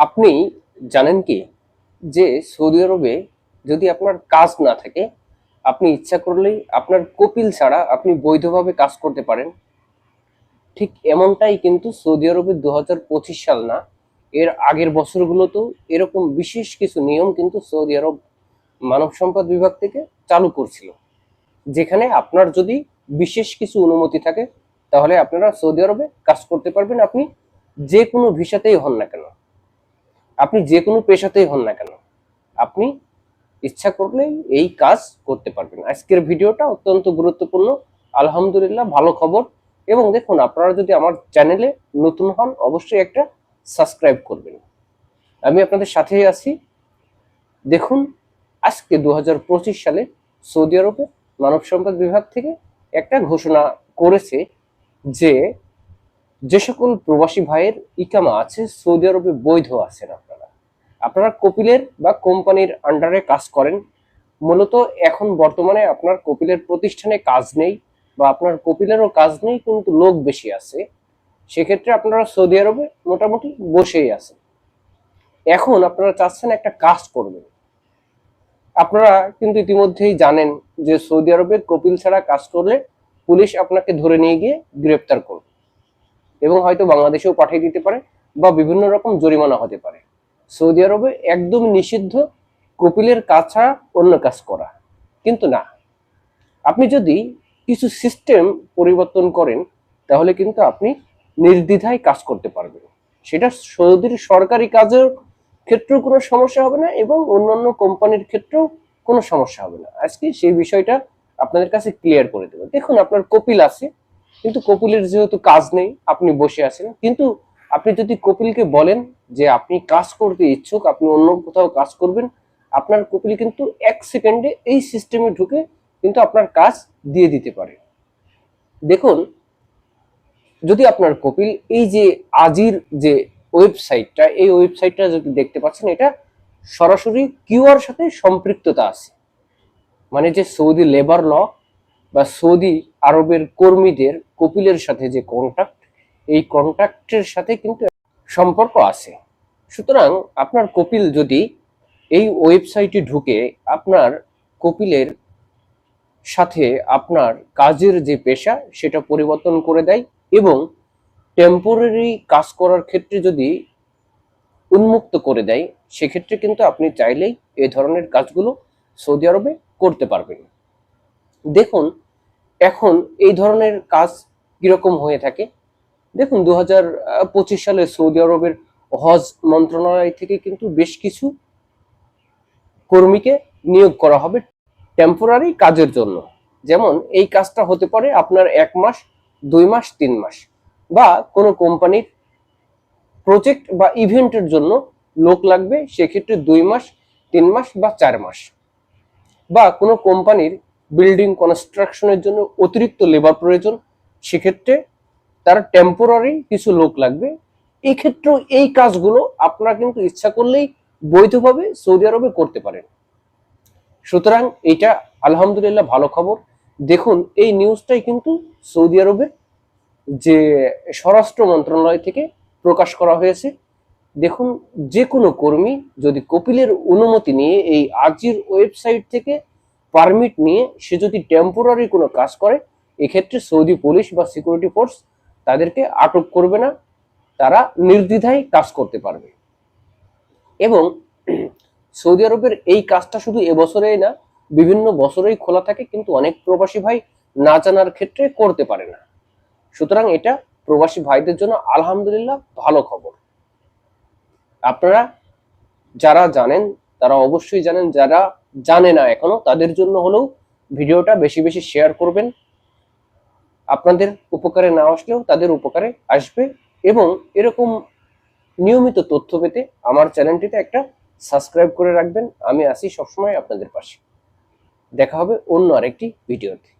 আপনি জানেন কি? যে সৌদি আরবে যদি আপনার কাজ না থাকে, আপনি ইচ্ছা করলেই আপনার কপিল ছাড়া আপনি বৈধভাবে কাজ করতে পারেন। ঠিক এমনটাই কিন্তু সৌদি আরবের দু সাল না, এর আগের বছরগুলোতেও এরকম বিশেষ কিছু নিয়ম কিন্তু সৌদি আরব মানব সম্পদ বিভাগ থেকে চালু করছিল। যেখানে আপনার যদি বিশেষ কিছু অনুমতি থাকে, তাহলে আপনারা সৌদি আরবে কাজ করতে পারবেন। আপনি যে কোনো ভিসাতেই হন না কেন। আপনি যে কোনো পেশাতেই হন না কেন, আপনি ইচ্ছা করলেই এই কাজ করতে পারবেন। আজকের ভিডিওটা অত্যন্ত গুরুত্বপূর্ণ। আলহামদুলিল্লাহ, ভালো খবর। এবং দেখুন, আপনারা যদি আমার চ্যানেলে নতুন হন, অবশ্যই একটা সাবস্ক্রাইব করবেন। আমি আপনাদের সাথেই আছি। দেখুন, আজকে দু হাজার পঁচিশ সালে সৌদি আরবে মানব সম্পদ বিভাগ থেকে একটা ঘোষণা করেছে যে যে সকল প্রবাসী ভাইয়ের ইকামা আছে, সৌদি আরবে বৈধ আছেন আপনারা আপনারা কপিলের বা কোম্পানির আন্ডারে কাজ করেন। মূলত এখন বর্তমানে আপনার কপিলের প্রতিষ্ঠানে কাজ নেই বা আপনার কপিলেরও কাজ নেই, কিন্তু লোক বেশি আছে। সেক্ষেত্রে আপনারা সৌদি আরবে মোটামুটি বসেই আছেন। এখন আপনারা চাচ্ছেন একটা কাজ করবেন। আপনারা কিন্তু ইতিমধ্যেই জানেন যে সৌদি আরবে কপিল ছাড়া কাজ করলে পুলিশ আপনাকে ধরে নিয়ে গিয়ে গ্রেপ্তার করবে। এবং হয়তো বাংলাদেশেও পাঠিয়ে দিতে পারে বা বিভিন্ন রকম জরিমানা হতে পারে। সৌদি আরবে একদম নিষিদ্ধ কপিলের কাজ ছাড়া অন্য কাজ করা। কিন্তু না। আপনি যদি কিছু সিস্টেম পরিবর্তন করেন, তাহলে কিন্তু আপনি নির্দ্বিধায় কাজ করতে পারবেন। সেটা সৌদির সরকারি কাজের ক্ষেত্রেও কোনো সমস্যা হবে না এবং অন্যান্য কোম্পানির ক্ষেত্রেও কোনো সমস্যা হবে না। আজকে সেই বিষয়টা আপনাদের কাছে ক্লিয়ার করে দেবো। দেখুন, আপনার কপিল আছে, কিন্তু কপিলের যেহেতু কাজ নেই, আপনি বসে আছেন। কিন্তু আপনি যদি কপিলকে বলেন যে আপনি কাজ করতে ইচ্ছুক, আপনি অন্য কোথাও কাজ করবেন, আপনার কপিল কিন্তু এক সেকেন্ডে এই সিস্টেমে ঢুকে কিন্তু আপনার কাজ দিয়ে দিতে পারে। দেখুন, যদি আপনার কপিল এই যে আজির যে ওয়েবসাইটটা, এই ওয়েবসাইটটা যদি দেখতে পাচ্ছেন, এটা সরাসরি কিউআর সাথে সম্পৃক্ততা আছে। মানে যে সৌদি লেবার ল বা সৌদি আরবের কর্মীদের কপিলের সাথে যে কন্ট্যাক্ট এই কন্ট্যাক্টের সাথে কিন্তু সম্পর্ক আছে। সুতরাং আপনার কপিল যদি এই ওয়েবসাইটে ঢুকে আপনার কপিলের সাথে আপনার কাজের যে পেশা, সেটা পরিবর্তন করে দেয় এবং টেম্পোরারি কাজ করার ক্ষেত্রে যদি উন্মুক্ত করে দেয়, সেক্ষেত্রে কিন্তু আপনি চাইলেই এই ধরনের কাজগুলো সৌদি আরবে করতে পারবেন। দেখুন, এখন এই ধরনের কাজ কীরকম হয়ে থাকে? দেখুন দু হাজার পঁচিশ সালে সৌদি আরবের হজ মন্ত্রণালয় থেকে কিন্তু বেশ কিছু কর্মীকে নিয়োগ করা হবে টেম্পোরারি কাজের জন্য। যেমন এই কাজটা হতে পারে আপনার এক মাস, দুই মাস, তিন মাস বা কোনো কোম্পানির প্রজেক্ট বা ইভেন্টের জন্য লোক লাগবে, সেক্ষেত্রে দুই মাস, তিন মাস বা চার মাস বা কোনো কোম্পানির বিল্ডিং কনস্ট্রাকশনের জন্য অতিরিক্ত লেবার প্রয়োজন, সেক্ষেত্রে তার টেম্পোরারি কিছু লোক লাগবে এই ক্ষেত্রেও এই কাজগুলো আপনারা কিন্তু ইচ্ছা করলেই বৈধভাবে সৌদি আরবে করতে পারেন। সুতরাং এটা আলহামদুলিল্লাহ ভালো খবর। দেখুন, এই নিউজটাই কিন্তু সৌদি আরবের যে স্বরাষ্ট্র মন্ত্রণালয় থেকে প্রকাশ করা হয়েছে। দেখুন, যে কোনো কর্মী যদি কপিলের অনুমতি নিয়ে এই আজির ওয়েবসাইট থেকে পারমিট নিয়ে সে যদি টেম্পোরারি কোনো কাজ করে, এক্ষেত্রে সৌদি পুলিশ বা সিকিউরিটি ফোর্স তাদেরকে আটক করবে না। তারা নির্দ্বিধায় কাজ করতে পারবে। এবং সৌদি আরবের এই কাজটা শুধু এবছরেই না, বিভিন্ন বছরেই খোলা থাকে, কিন্তু অনেক প্রবাসী ভাই না জানার ক্ষেত্রে করতে পারে না। সুতরাং এটা প্রবাসী ভাইদের জন্য আলহামদুলিল্লাহ ভালো খবর। আপনারা যারা জানেন, তারা অবশ্যই জানেন, যারা জানে না এখনও, তাদের জন্য হলেও ভিডিওটা বেশি বেশি শেয়ার করবেন। আপনাদের উপকারে না আসলেও তাদের উপকারে আসবে। এবং এরকম নিয়মিত তথ্য পেতে আমার চ্যানেলটিতে একটা সাবস্ক্রাইব করে রাখবেন। আমি আসি সবসময় আপনাদের পাশে। দেখা হবে অন্য আরেকটি ভিডিওতে।